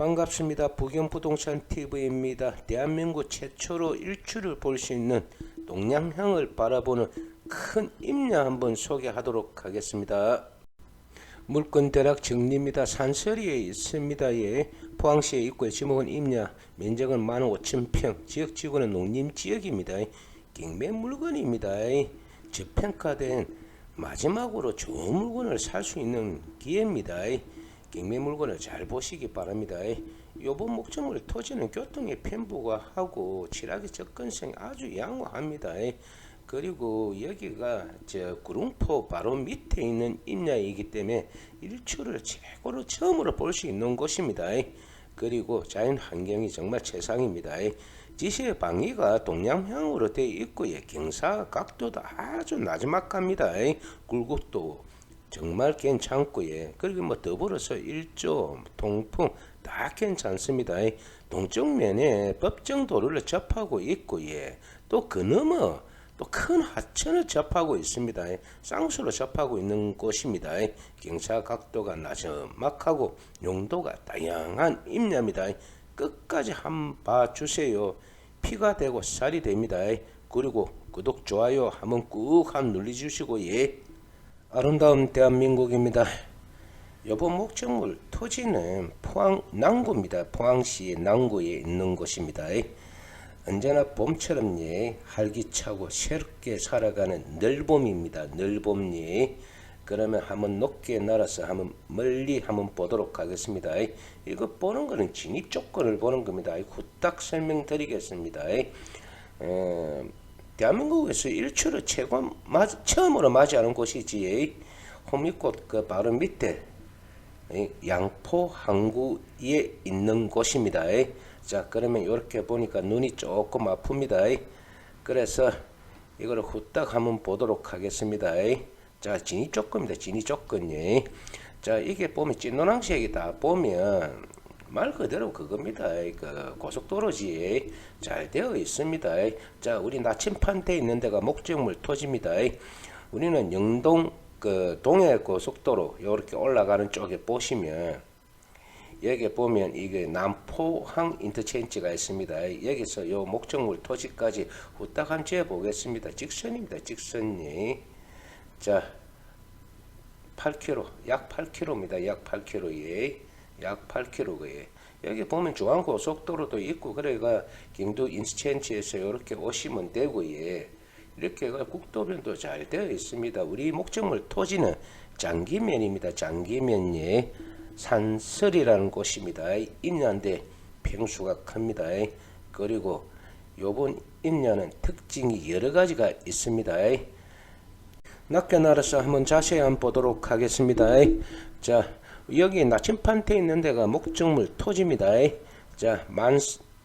반갑습니다. 부경부동산 TV입니다. 대한민국 최초로 일출을 볼 수 있는 동양향을 바라보는 큰 임야 한번 소개하도록 하겠습니다. 물건 대략 정리입니다. 산서리에 있습니다. 예. 포항시에 있고요. 지목은 임야, 면적은 15,000평, 지역 지구는 농림 지역입니다. 경매 물건입니다. 저평가된 마지막으로 좋은 물건을 살 수 있는 기회입니다. 경매 물건을 잘 보시기 바랍니다. 요번 목적물 토지는 교통의 편부가 하고 취락의 접근성이 아주 양호합니다. 그리고 여기가 저 구릉포 바로 밑에 있는 임야이기 때문에 일출을 최고로 처음으로 볼 수 있는 곳입니다. 그리고 자연 환경이 정말 최상입니다. 지시의 방위가 동양향으로 되어 있고요. 경사 각도도 아주 나지막합니다. 굴곡도 정말 괜찮고요. 그리고 뭐 더불어서 일조, 통풍 다 괜찮습니다. 동쪽 면에 법정 도로를 접하고 있고요. 또 그 너머 또큰 하천을 접하고 있습니다. 쌍수로 접하고 있는 곳입니다. 경사 각도가 나지막하고 용도가 다양한 임야입니다. 끝까지 한번 봐주세요. 피가 되고 살이 됩니다. 그리고 구독, 좋아요 한번 꾹 한번 눌러 주시고 예. 아름다운 대한민국입니다. 이번 목적물 토지는 포항 남구입니다. 포항시 남구에 있는 곳입니다. 언제나 봄처럼 예, 활기차고 새롭게 살아가는 늘봄입니다. 늘봄 예. 그러면 한번 높게 날아서 한번 멀리 한번 보도록 하겠습니다. 이거 보는 거는 진입 조건을 보는 겁니다. 후딱 설명드리겠습니다. 에, 대한민국에서 일출을 최고 맞, 처음으로 맞이하는 곳이지 호미꽃 그 바로 밑에 양포 항구에 있는 곳입니다. 자 그러면 이렇게 보니까 눈이 조금 아픕니다. 그래서 이거를 후딱 한번 보도록 하겠습니다. 자 진입 조건입니다. 진입 조건이 자 이게 보면 찐노랑색이 다 보면 말 그대로 그겁니다. 그 고속도로지 잘 되어 있습니다. 자, 우리 나침판 돼 있는 데가 목적물 토지입니다. 우리는 영동 그 동해 고속도로 이렇게 올라가는 쪽에 보시면 여기 보면 이게 남포항 인터체인지가 있습니다. 여기서 요 목적물 토지까지 후딱 재 보겠습니다. 직선입니다. 직선이 자 8km 약 8km입니다. 약 8km에 약 8km고요. 여기 보면 중앙고속도로도 있고 그래가 경도 인스첸치에서 이렇게 오시면 되고요. 이렇게 국도변도 잘 되어 있습니다. 우리 목적물 토지는 장기면입니다. 장기면에 산설이라는 곳입니다. 임야인데 평수가 큽니다. 그리고 요번 임야는 특징이 여러 가지가 있습니다. 날아서 한번 자세히 한번 보도록 하겠습니다. 자, 여기 나침판테 있는 데가 목적물 토지입니다. 자, 만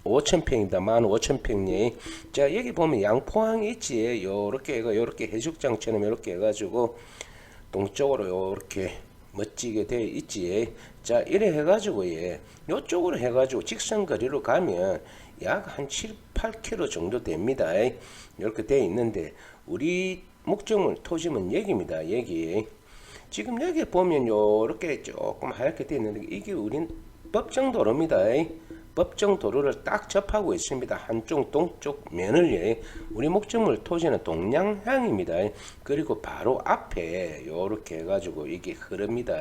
5천평입니다. 만 5천평이. 자, 여기 보면 양포항 있지. 요렇게 요렇게 해수장처럼 요렇게 해가지고 동쪽으로 요렇게 멋지게 되어 있지. 자, 이래 해가지고 예. 요쪽으로 해가지고 직선 거리로 가면 약 한 7, 8km 정도 됩니다. 이렇게 되어 있는데 우리 목적물 토지는 여기입니다. 여기. 지금 여기 보면 요렇게 조금 하얗게 되어 있는데 이게 우린 법정 도로입니다. 법정 도로를 딱 접하고 있습니다. 한쪽 동쪽 면을 예. 우리 목적물 토지는 동양향입니다. 그리고 바로 앞에 요렇게 해가지고 이게 흐릅니다.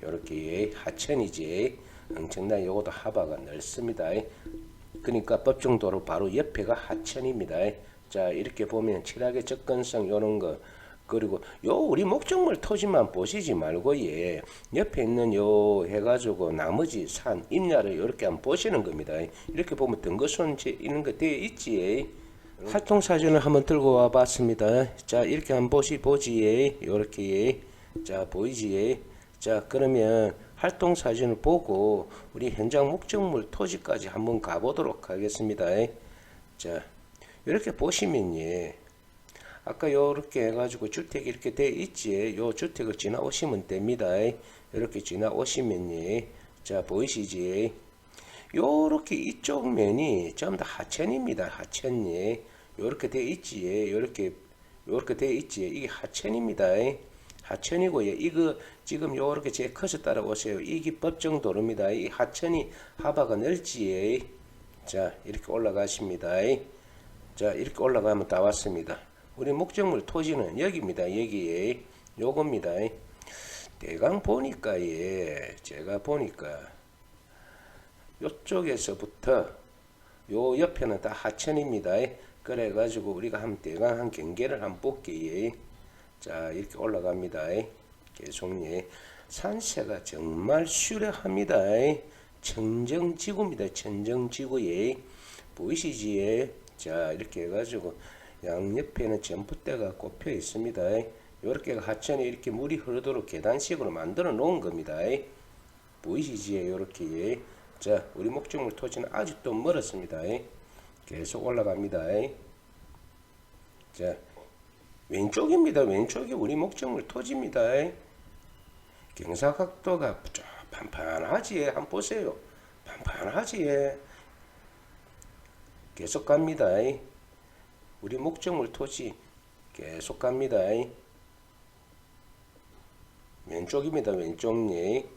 요렇게 하천이지. 엄청나 요것도 하바가 넓습니다. 그러니까 법정 도로 바로 옆에가 하천입니다. 자 이렇게 보면 칠하게 접근성 요런 거 그리고 요 우리 목적물 토지만 보시지 말고 예 옆에 있는 요 해가지고 나머지 산 임야를 이렇게 한번 보시는 겁니다. 이렇게 보면 등거선 있는 거 되어 있지. 활동 사진을 한번 들고 와 봤습니다. 자 이렇게 한번 보시 보지 이렇게 자 보이지. 자 그러면 활동 사진을 보고 우리 현장 목적물 토지까지 한번 가보도록 하겠습니다. 자 이렇게 보시면 예. 아까 요렇게 해가지고 주택이 이렇게 돼 있지 요 주택을 지나오시면 됩니다 이렇게 지나오시면 자 보이시지 요렇게 이쪽 면이 전부 다 하천입니다 하천이 요렇게 돼 있지 요렇게 요렇게 돼 있지 이게 하천입니다 하천이고 예. 이거 지금 요렇게 제 컷을 따라오세요. 이게 법정 도로입니다. 이 하천이 하바가 넓지에 자 이렇게 올라가십니다. 자 이렇게 올라가면 다 왔습니다. 우리 목적물 토지는 여기입니다. 여기에 요겁니다. 대강 보니까 예 제가 보니까 요쪽에서부터 요 옆에는 다 하천입니다. 그래 가지고 우리가 한 대강 한 경계를 한 볼게요. 자 이렇게 올라갑니다. 계속 예 산세가 정말 수려합니다. 청정지구입니다. 천정지구에 보이시지에 자 이렇게 해가지고 양옆에는 전봇대가 꼽혀 있습니다. 이렇게 하천에 이렇게 물이 흐르도록 계단식으로 만들어 놓은 겁니다. 보이시지에 이렇게 자 우리 목적물 토지는 아직도 멀었습니다. 계속 올라갑니다. 자 왼쪽입니다. 왼쪽이 우리 목적물 토지입니다. 경사각도가 쫙 판판하지. 한번 보세요. 판판하지. 계속 갑니다. 우리 목적물 토지 계속 갑니다. 왼쪽입니다. 왼쪽 예.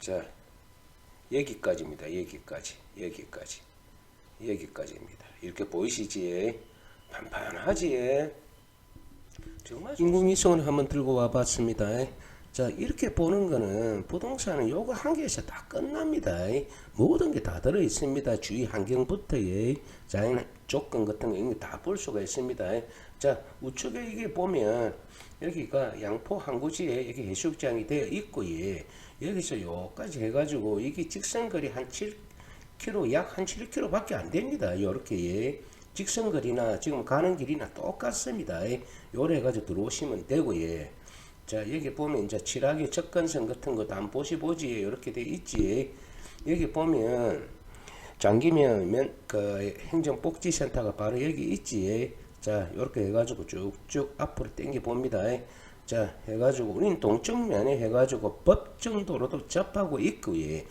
자 여기까지입니다. 여기까지 여기까지 여기까지입니다. 이렇게 보이시지? 판판하지? 정말 인공위성을 한번 들고 와봤습니다. 자 이렇게 보는 거는 부동산은 요거 한 개에서 다 끝납니다. 모든 게 다 들어 있습니다. 주위 환경부터 예, 자연 조건 같은 거다볼 수가 있습니다. 자 우측에 이게 보면 여기가 양포 항구지에 이렇게 해수욕장이 되어 있고 예, 여기서 요까지 해가지고 이게 직선거리 한 7km 약 한 7km밖에 안 됩니다. 요렇게 예. 직선거리나 지금 가는 길이나 똑같습니다. 예. 요래 가지고 들어오시면 되고 예. 자 여기 보면 이제 칠하기 접근선 같은 것도 안 보시 보지. 이렇게 돼 있지. 여기 보면 장기면 면, 그 행정복지센터가 바로 여기 있지. 자 이렇게 해가지고 쭉쭉 앞으로 당겨 봅니다. 자 해가지고 우리는 동쪽면에 해가지고 법정도로도 접하고 있고 예.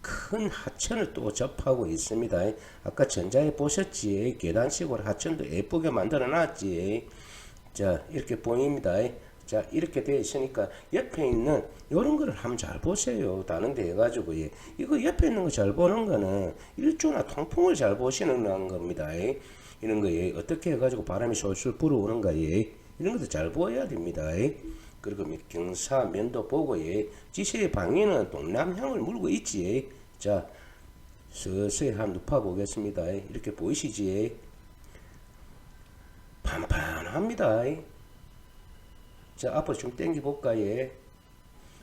큰 하천을 또 접하고 있습니다. 아까 전자에 보셨지? 계단식으로 하천도 예쁘게 만들어 놨지. 자 이렇게 보입니다 자 이렇게 되어 있으니까 옆에 있는 요런 거를 한번 잘 보세요 다른 데 해가지고 예. 이거 옆에 있는 거 잘 보는 거는 일조나 통풍을 잘 보시는 겁니다 예. 이런 거에 어떻게 해가지고 바람이 솔솔 불어오는가 예. 이런 것도 잘 보여야 됩니다 예. 그리고 경사 면도 보고 예. 지시의 방위는 동남향을 물고 있지 예. 자 서서히 한번 눕혀 보겠습니다 예. 이렇게 보이시지 예. 판판합니다 예. 자 앞으로 좀 당겨 볼까 예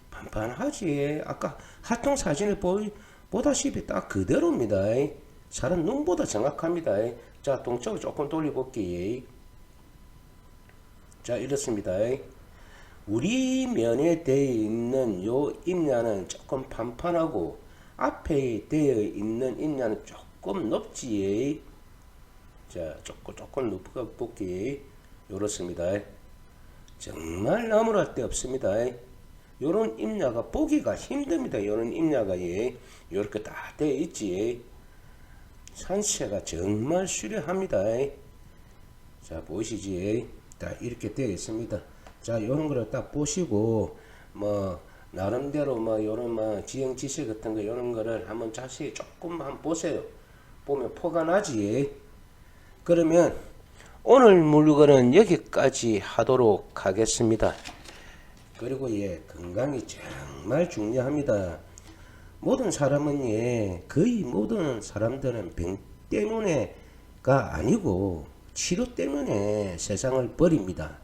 판판하지. 아까 하통 사진을 보이 보다시피 딱 그대로입니다. 사람 눈보다 정확합니다. 자 동쪽을 조금 돌려볼게요. 자 이렇습니다. 우리 면에 되어 있는 요 임야는 조금 판판하고 앞에 되어 있는 임야는 조금 높지. 자 조금 조금 높아 볼게요. 요렇습니다 정말 나무랄 데 없습니다. 요런 임야가 보기가 힘듭니다. 요런 임야가 예. 요렇게 다 되어 있지. 산세가 정말 수려합니다. 자, 보이시지? 다 이렇게 되어 있습니다. 자, 요런 거를 딱 보시고 뭐 나름대로 뭐 요런 뭐 지형 지식 같은 거 요런 거를 한번 자세히 조금 한번 보세요. 보면 포가 나지. 그러면 오늘 물건은 여기까지 하도록 하겠습니다. 그리고 예, 건강이 정말 중요합니다. 모든 사람은 예, 거의 모든 사람들은 병 때문에가 아니고 치료 때문에 세상을 버립니다.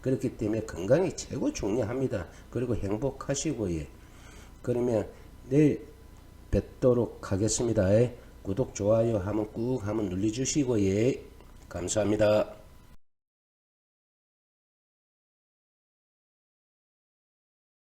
그렇기 때문에 건강이 최고 중요합니다. 그리고 행복하시고 예. 그러면 내일 뵙도록 하겠습니다. 예. 구독 좋아요 한번 꾹 한번 눌러주시고 예. 감사합니다.